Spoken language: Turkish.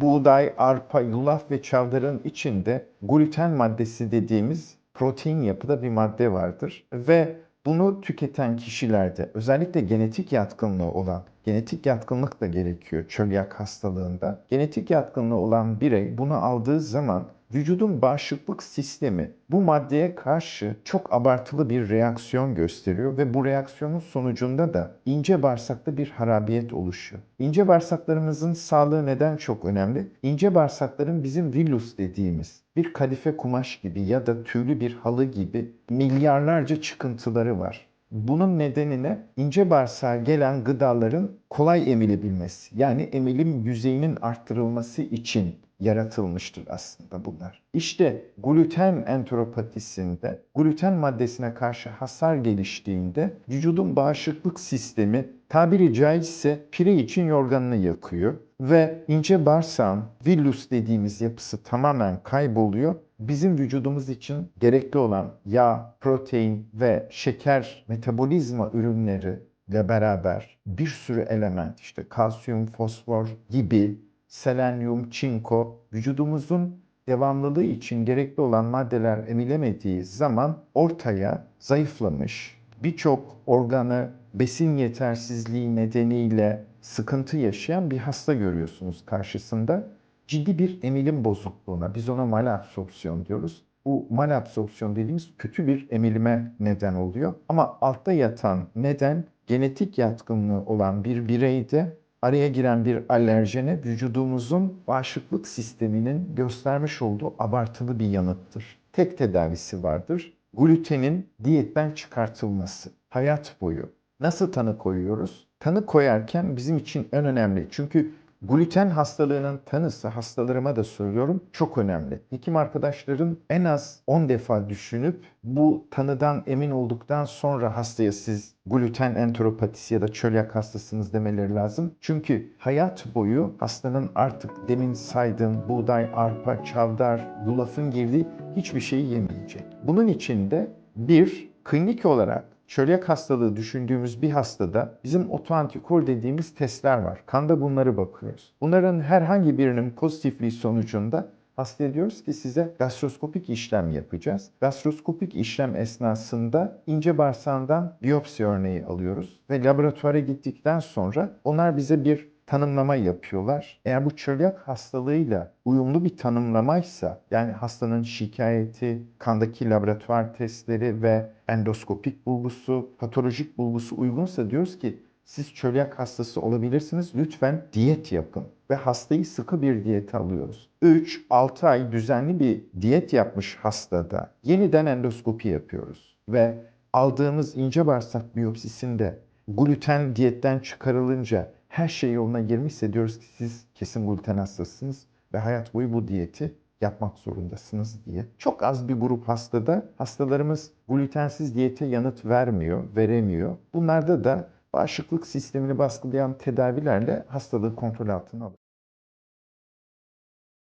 buğday, arpa, yulaf ve çavdarın içinde gluten maddesi dediğimiz protein yapıda bir madde vardır. Ve bunu tüketen kişilerde özellikle genetik yatkınlığı olan, genetik yatkınlık da gerekiyor çölyak hastalığında. Genetik yatkınlığı olan birey bunu aldığı zaman vücudun bağışıklık sistemi bu maddeye karşı çok abartılı bir reaksiyon gösteriyor ve bu reaksiyonun sonucunda da ince bağırsakta bir harabiyet oluşuyor. İnce bağırsaklarımızın sağlığı neden çok önemli? İnce bağırsakların bizim villus dediğimiz bir kadife kumaş gibi ya da tüylü bir halı gibi milyarlarca çıkıntıları var. Bunun nedenine ince bağırsağa gelen gıdaların kolay emilebilmesi. Yani emilim yüzeyinin arttırılması için yaratılmıştır aslında bunlar. İşte gluten enteropatisinde gluten maddesine karşı hasar geliştiğinde vücudun bağışıklık sistemi tabiri caizse pire için yorganını yakıyor ve ince bağırsağın villus dediğimiz yapısı tamamen kayboluyor. Bizim vücudumuz için gerekli olan yağ, protein ve şeker metabolizma ürünleri ile beraber bir sürü element işte kalsiyum, fosfor gibi selenyum, çinko vücudumuzun devamlılığı için gerekli olan maddeler emilemediği zaman ortaya zayıflamış, birçok organı besin yetersizliği nedeniyle sıkıntı yaşayan bir hasta görüyorsunuz karşısında. Ciddi bir emilim bozukluğuna, biz ona malabsorpsiyon diyoruz. Bu malabsorpsiyon dediğimiz kötü bir emilime neden oluyor. Ama altta yatan neden genetik yatkınlığı olan bir bireyde araya giren bir alerjene vücudumuzun bağışıklık sisteminin göstermiş olduğu abartılı bir yanıttır. Tek tedavisi vardır. Glutenin diyetten çıkartılması. Hayat boyu. Nasıl tanı koyuyoruz? Tanı koyarken bizim için en önemli. Çünkü gluten hastalığının tanısı hastalarıma da söylüyorum çok önemli. Hekim arkadaşların en az 10 defa düşünüp bu tanıdan emin olduktan sonra hastaya siz gluten enteropatisi ya da çölyak hastasınız demeleri lazım. Çünkü hayat boyu hastanın artık demin saydığım buğday, arpa, çavdar, yulafın girdiği hiçbir şeyi yemeyecek. Bunun için de bir klinik olarak çölyak hastalığı düşündüğümüz bir hastada bizim otoantikor dediğimiz testler var. Kanda bunları bakıyoruz. Bunların herhangi birinin pozitifliği sonucunda hastaya diyoruz ki size gastroskopik işlem yapacağız. Gastroskopik işlem esnasında ince bağırsağından biyopsi örneği alıyoruz ve laboratuvara gittikten sonra onlar bize bir tanımlama yapıyorlar. Eğer bu çölyak hastalığıyla uyumlu bir tanımlamaysa yani hastanın şikayeti, kandaki laboratuvar testleri ve endoskopik bulgusu, patolojik bulgusu uygunsa diyoruz ki siz çölyak hastası olabilirsiniz. Lütfen diyet yapın ve hastayı sıkı bir diyete alıyoruz. 3-6 ay düzenli bir diyet yapmış hastada yeniden endoskopi yapıyoruz ve aldığımız ince bağırsak biyopsisinde gluten diyetten çıkarılınca her şey yoluna girmişse diyoruz ki siz kesin gluten hastasınız ve hayat boyu bu diyeti yapmak zorundasınız diye. Çok az bir grup hastada hastalarımız glutensiz diyete yanıt vermiyor, veremiyor. Bunlarda da bağışıklık sistemini baskılayan tedavilerle hastalığı kontrol altına alıyor.